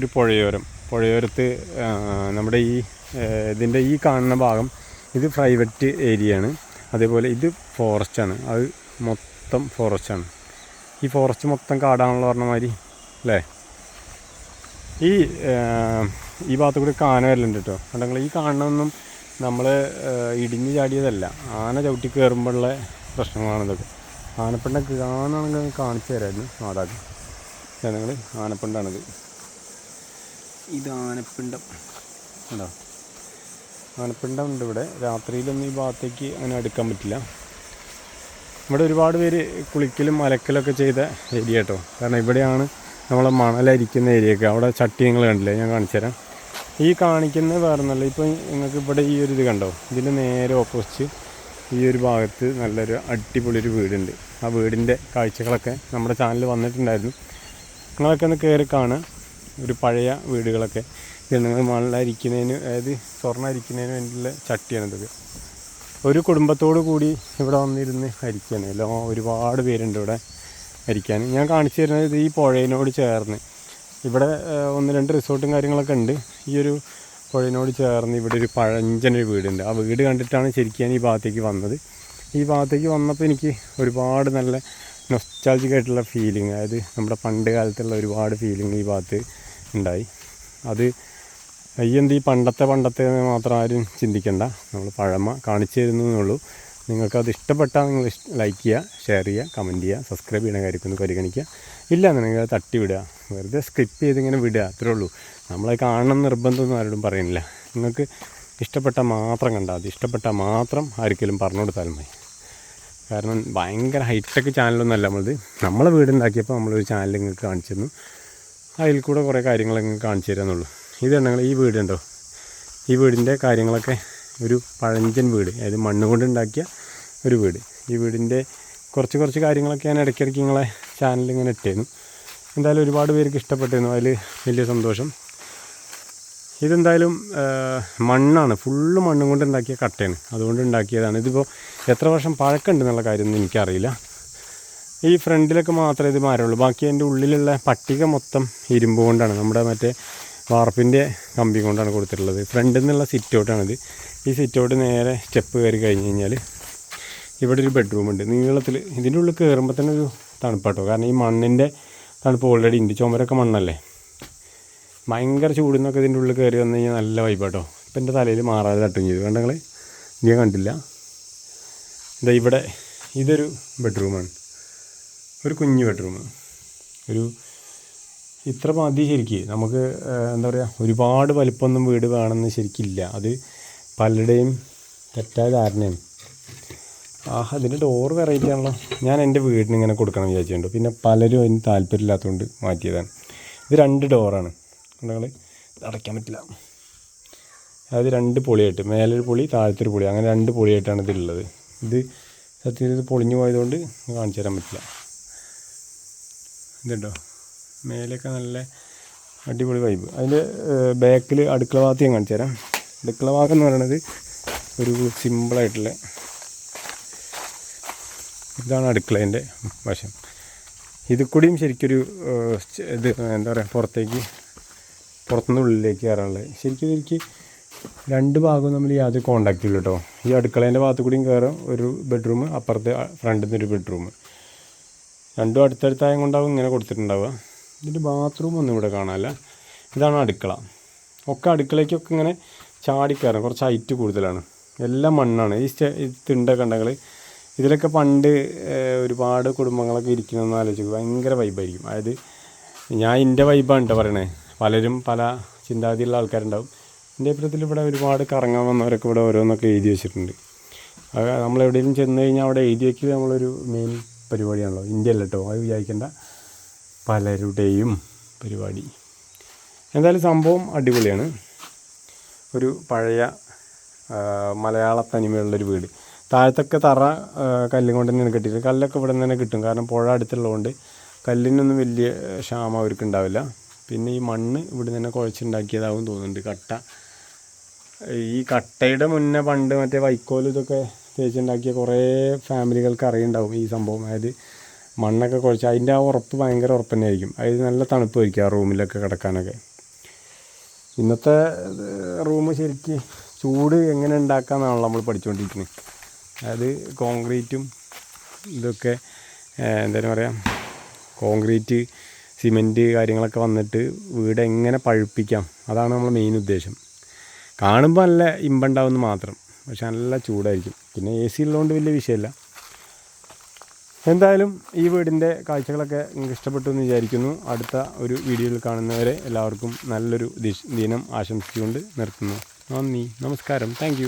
ഒരു പുഴയോരം. പുഴയോരത്ത് നമ്മുടെ ഈ ഇതിന്റെ ഈ കാണുന്ന ഭാഗം ഇത് പ്രൈവറ്റ് ഏരിയയാണ്. അതേപോലെ ഇത് ഫോറസ്റ്റാണ്. അത് മൊത്തം ഫോറസ്റ്റാണ്. ഈ ഫോറസ്റ്റ് മൊത്തം കാടാണല്ലോ പറഞ്ഞ മാതിരി അല്ലേ? ഈ ഈ ഭാഗത്ത് കൂടി കാന വരലുണ്ട് കേട്ടോ കണ്ടെങ്കിൽ ഈ കാണുന്നൊന്നും നമ്മൾ ഇടിഞ്ഞ് ചാടിയതല്ല. ആന ചവിട്ടി കയറുമ്പോഴുള്ള പ്രശ്നങ്ങളാണ് ഇതൊക്കെ. ആനപ്പിണ്ട കാണുകയാണെങ്കിൽ കാണിച്ചു തരായിരുന്നു മാതാക്ക് ജനങ്ങൾ ആനപ്പിണ്ടാണിത്. ഇത് ആനപ്പിണ്ടം. ഉണ്ടോ? ആനപ്പിണ്ടം ഉണ്ട് ഇവിടെ. രാത്രിയിലൊന്നും ഈ ഭാഗത്തേക്ക് അങ്ങനെ അടുക്കാൻ പറ്റില്ല. ഇവിടെ ഒരുപാട് പേര് കുളിക്കലും അലക്കലൊക്കെ ചെയ്ത ഏരിയ കേട്ടോ. കാരണം ഇവിടെയാണ് നമ്മളെ മണലരിക്കുന്ന ഏരിയയൊക്കെ. അവിടെ ചട്ടി നിങ്ങൾ കണ്ടില്ലേ? ഞാൻ കാണിച്ചു തരാം ഈ കാണിക്കുന്ന വേറെ നല്ല ഇപ്പോൾ നിങ്ങൾക്ക് ഇവിടെ ഈ ഒരു ഇത് കണ്ടോ? ഇതിന്റെ നേരെ ഓപ്പോസിറ്റ് ഈ ഒരു ഭാഗത്ത് നല്ലൊരു അടിപൊളി ഒരു വീടുണ്ട്. ആ വീടിന്റെ കാഴ്ചകളൊക്കെ നമ്മുടെ ചാനൽ വന്നിട്ടുണ്ടായിരുന്നു. നിങ്ങളൊക്കെ ഒന്ന് കയറി കാണുക. ഒരു പഴയ വീടുകളൊക്കെ. ഇതിൽ നിങ്ങൾ മണലരിക്കുന്നതിന് അതായത് സ്വർണം അരിക്കുന്നതിന് വേണ്ടിയുള്ള ചട്ടിയാണ് ഇതൊക്കെ ഒരു കുടുംബത്തോടു കൂടി ഇവിടെ വന്നിരുന്ന് അരിക്കാണ്. എല്ലാം ഒരുപാട് പേരുണ്ട് ഇവിടെ അരിക്കാൻ. ഞാൻ കാണിച്ചു തരുന്നത് ഈ പുഴയിനോട് ചേർന്ന്. ഇവിടെ ഒന്ന് രണ്ട് റിസോർട്ടും കാര്യങ്ങളൊക്കെ ഉണ്ട്. ഈ ഒരു പുഴയിനോട് ചേർന്ന് ഇവിടെ ഒരു പഴഞ്ചനൊരു വീടുണ്ട്. ആ വീട് കണ്ടിട്ടാണ് ശരിക്കും ഞാൻ ഈ ഭാഗത്തേക്ക് വന്നത്. ഈ ഭാഗത്തേക്ക് വന്നപ്പോൾ എനിക്ക് ഒരുപാട് നല്ല നൊസ്റ്റാൾജിക് ആയിട്ടുള്ള ഫീലിംഗ് അതായത് നമ്മുടെ പണ്ട് കാലത്തുള്ള ഒരുപാട് ഫീലിംഗ് ഈ ഭാഗത്ത്. ഉണ്ടായി. അത് അയ്യെന്ത് ഈ പണ്ടത്തെ പണ്ടത്തെ മാത്രം ആരും ചിന്തിക്കണ്ട. നമ്മൾ പഴമ കാണിച്ചു തരുന്നേ നിങ്ങൾക്കത് ഇഷ്ടപ്പെട്ടാൽ നിങ്ങൾ ലൈക്ക് ചെയ്യുക ഷെയർ ചെയ്യുക കമന്റ് ചെയ്യുക സബ്സ്ക്രൈബ് ചെയ്യണ കാര്യം ഒന്ന് പരിഗണിക്കുക. ഇല്ല അത് തട്ടി വിടുക വെറുതെ സ്കിപ്പ് ചെയ്ത് ഇങ്ങനെ വിടുക അത്രേ ഉള്ളൂ. നമ്മളെ കാണണം നിർബന്ധമൊന്നും ആരോടും പറയുന്നില്ല. നിങ്ങൾക്ക് ഇഷ്ടപ്പെട്ടാൽ മാത്രം കണ്ടാൽ മതി. ഇഷ്ടപ്പെട്ടാൽ മാത്രം ആർക്കെങ്കിലും പറഞ്ഞു കൊടുത്താൽ മതി. കാരണം ഭയങ്കര ഹൈടെക് ചാനലൊന്നുമല്ല നമ്മളത്. നമ്മളെ വീടുണ്ടാക്കിയപ്പോൾ നമ്മളൊരു ചാനൽ നിങ്ങൾക്ക് കാണിച്ചു തന്നു. അതിൽ കൂടെ കുറേ കാര്യങ്ങളൊക്കെ കാണിച്ചു തരാമെന്നുള്ളൂ ഇതുണ്ടെങ്കിൽ ഈ വീടുണ്ടോ ഈ വീടിന്റെ കാര്യങ്ങളൊക്കെ ഒരു പഴഞ്ചൻ വീട് അതായത് മണ്ണ് കൊണ്ട് ഉണ്ടാക്കിയ ഒരു വീട്. ഈ വീടിന്റെ കുറച്ച് കുറച്ച് കാര്യങ്ങളൊക്കെ ഞാൻ ഇടയ്ക്കിടയ്ക്ക് നിങ്ങളെ ചാനലിൽ ഇങ്ങനെ ഇട്ടിരുന്നു എന്തായാലും ഒരുപാട് പേർക്ക് ഇഷ്ടപ്പെട്ടിരുന്നു അതിൽ വലിയ സന്തോഷം. ഇതെന്തായാലും മണ്ണാണ്. ഫുള്ള് മണ്ണും കൊണ്ട് ഉണ്ടാക്കിയ കട്ടയാണ്. അതുകൊണ്ട് ഉണ്ടാക്കിയതാണ്. ഇതിപ്പോൾ എത്ര വർഷം പഴക്കമുണ്ടെന്നുള്ള കാര്യമൊന്നും എനിക്കറിയില്ല. ഈ ഫ്രണ്ടിലൊക്കെ മാത്രമേ ഇത് മരമുള്ളൂ ബാക്കി അതിന്റെ ഉള്ളിലുള്ള പട്ടിക മൊത്തം ഇരുമ്പ് കൊണ്ടാണ്. നമ്മുടെ മറ്റേ വാർപ്പിന്റെ കമ്പി കൊണ്ടാണ് കൊടുത്തിട്ടുള്ളത്. ഫ്രണ്ടിൽ നിന്നുള്ള സിറ്റ് ഔട്ടാണിത് ഈ സിറ്റൗട്ട് നേരെ സ്റ്റെപ്പ് കയറി കഴിഞ്ഞ് കഴിഞ്ഞാൽ ഇവിടെ ഒരു ബെഡ്റൂം ഉണ്ട്. നീളത്തിൽ ഇതിന്റെ ഉള്ളിൽ കയറുമ്പോൾ തന്നെ ഒരു തണുപ്പാട്ടോ. കാരണം ഈ മണ്ണിന്റെ തണുപ്പ് ഓൾറെഡി ഉണ്ട്. ചുമരൊക്കെ മണ്ണല്ലേ? ഭയങ്കര ചൂടുന്നൊക്കെ ഇതിന്റെ ഉള്ളിൽ കയറി വന്നു കഴിഞ്ഞാൽ നല്ല വൈബാട്ടോ ഇപ്പം എന്റെ തലയിൽ മാറാതെ തട്ടും ചെയ്തു. കണ്ടങ്ങൾ ഞാൻ കണ്ടില്ല. ഇതാ ഇവിടെ ഇതൊരു ബെഡ്റൂമാണ് ഒരു കുഞ്ഞ് ബെഡ്റൂം ഒരു ഇത്ര മതി ശരിക്ക്. നമുക്ക് എന്താ പറയുക ഒരുപാട് വലിപ്പമൊന്നും വീട് വേണമെന്ന് ശരിക്കില്ല. അത് പലരുടെയും തെറ്റായ ധാരണയാണ്. ആഹ് അതിന്റെ ഡോറ് വെറൈറ്റി ആണല്ലോ. ഞാൻ എന്റെ വീടിന് ഇങ്ങനെ കൊടുക്കണം വിചാരിച്ചിട്ടുണ്ട്. പിന്നെ പലരും അതിന് താല്പര്യമില്ലാത്തതുകൊണ്ട് മാറ്റിയതാണ്. ഇത് രണ്ട് ഡോറാണ് നിങ്ങൾ അടയ്ക്കാൻ പറ്റില്ല. അതായത് രണ്ട് പൊളിയായിട്ട് മേലൊരു പൊളി താഴത്തൊരു പൊളി. അങ്ങനെ രണ്ട് പൊളിയായിട്ടാണ് ഇതിലുള്ളത്. ഇത് സത്യത്തിൽ ഇത് പൊളിഞ്ഞു പോയതുകൊണ്ട് കാണിച്ചു തരാൻ പറ്റില്ല. ഇതുണ്ടോ? മേലെയൊക്കെ നല്ല അടിപൊളി വൈബ് അതിന്റെ ബാക്കിൽ അടുക്കള ഭാഗത്ത് ഞാൻ കാണിച്ചു തരാം. അടുക്കള ഭാഗം എന്ന് പറയുന്നത് ഒരു സിമ്പിളായിട്ടുള്ള ഇതാണ് അടുക്കളേന്റെ വശം. ഇത് കൂടിയും ശരിക്കൊരു ഇത് എന്താ പറയുക പുറത്തേക്ക് പുറത്തുനിന്ന് ഉള്ളിലേക്ക് കയറാനുള്ളത് ശരിക്കും എനിക്ക് രണ്ട് ഭാഗവും നമ്മൾ യാതൊരു കോണ്ടാക്റ്റ് ഇല്ല കേട്ടോ. ഈ അടുക്കളേന്റെ ഭാഗത്ത് കൂടിയും കയറും ഒരു ബെഡ്റൂം അപ്പുറത്തെ ഫ്രണ്ടിൽ നിന്നൊരു ബെഡ്റൂം രണ്ടും അടുത്തടുത്തായം കൊണ്ടാവും ഇങ്ങനെ കൊടുത്തിട്ടുണ്ടാവുക. ഇതിന്റെ ബാത്റൂം ഒന്നും ഇവിടെ കാണാനില്ല. ഇതാണ് അടുക്കള. ഒക്കെ അടുക്കളയ്ക്കൊക്കെ ഇങ്ങനെ ചാടിക്കയറും കുറച്ച് ഹൈറ്റ് കൂടുതലാണ്. എല്ലാം മണ്ണാണ്. ഈ സ്റ്റെ തിണ്ടൊക്കെ ഉണ്ടെങ്കിൽ ഇതിലൊക്കെ പണ്ട് ഒരുപാട് കുടുംബങ്ങളൊക്കെ ഇരിക്കണമെന്ന് ആലോചിക്കും ഭയങ്കര വൈബായിരിക്കും അതായത് ഞാൻ എന്റെ വൈബാണ് കേട്ടോ പറയണേ. പലരും പല ചിന്താഗതിയുള്ള ആൾക്കാരുണ്ടാവും. എന്റെ അഭിപ്രായത്തിൽ ഇവിടെ ഒരുപാട് കറങ്ങാൻ വന്നവരൊക്കെ ഇവിടെ ഓരോന്നൊക്കെ എഴുതി വെച്ചിട്ടുണ്ട്. നമ്മൾ എവിടെയെങ്കിലും ചെന്ന് കഴിഞ്ഞാൽ അവിടെ എഴുതി വയ്ക്കുക നമ്മളൊരു മെയിൻ പരിപാടിയാണല്ലോ. ഇന്ത്യയിൽ കേട്ടോ അത് വിചാരിക്കേണ്ട. പലരുടെയും പരിപാടി. എന്തായാലും സംഭവം അടിപൊളിയാണ്. ഒരു പഴയ മലയാള തനിമയുള്ളൊരു വീട്. താഴത്തൊക്കെ തറ കല്ലും കൊണ്ട് തന്നെയാണ് കെട്ടിയത്. കല്ലൊക്കെ ഇവിടെ നിന്ന് തന്നെ കിട്ടും. കാരണം പുഴ അടുത്തുള്ളതുകൊണ്ട് കല്ലിനൊന്നും വലിയ ക്ഷാമം അവർക്ക് ഉണ്ടാവില്ല പിന്നെ ഈ മണ്ണ് ഇവിടെ നിന്ന് തന്നെ കുഴച്ചുണ്ടാക്കിയതാവും തോന്നുന്നുണ്ട്. കട്ട. ഈ കട്ടയുടെ മുന്നേ പണ്ട് മറ്റേ വൈക്കോൽ ഇതൊക്കെ തേച്ചുണ്ടാക്കിയ കുറേ ഫാമിലികൾക്ക് അറിയുണ്ടാവും ഈ സംഭവം. അതായത് മണ്ണൊക്കെ കുഴച്ച് അതിന്റെ ആ ഉറപ്പ് ഭയങ്കര ഉറപ്പ് തന്നെയായിരിക്കും അതായത് നല്ല തണുപ്പ് ആയിരിക്കും ആ റൂമിലൊക്കെ കിടക്കാനൊക്കെ. ഇന്നത്തെ റൂം ശരിക്ക് ചൂട് എങ്ങനെ ഉണ്ടാക്കാമെന്നാണല്ലോ നമ്മൾ പഠിച്ചുകൊണ്ടിരിക്കുന്നത് അതായത് കോൺക്രീറ്റും ഇതൊക്കെ എന്തായാലും പറയാം കോൺക്രീറ്റ് സിമെന്റ് കാര്യങ്ങളൊക്കെ വന്നിട്ട് വീട് എങ്ങനെ പഴുപ്പിക്കാം? അതാണ് നമ്മൾ മെയിൻ ഉദ്ദേശം. കാണുമ്പോൾ നല്ല ഇമ്പുണ്ടാവുമെന്ന് മാത്രം. പക്ഷെ നല്ല ചൂടായിരിക്കും. പിന്നെ എ സി ഉള്ളതുകൊണ്ട് വലിയ വിഷയമല്ല. എന്തായാലും ഈ വീടിന്റെ കാഴ്ചകളൊക്കെ നിങ്ങൾക്ക് ഇഷ്ടപ്പെട്ടു എന്ന് വിചാരിക്കുന്നു. അടുത്ത ഒരു വീഡിയോയിൽ കാണുന്നവരെ എല്ലാവർക്കും നല്ലൊരു ദിനം ആശംസിച്ചുകൊണ്ട് നിർത്തുന്നു. നന്ദി. നമസ്കാരം. താങ്ക്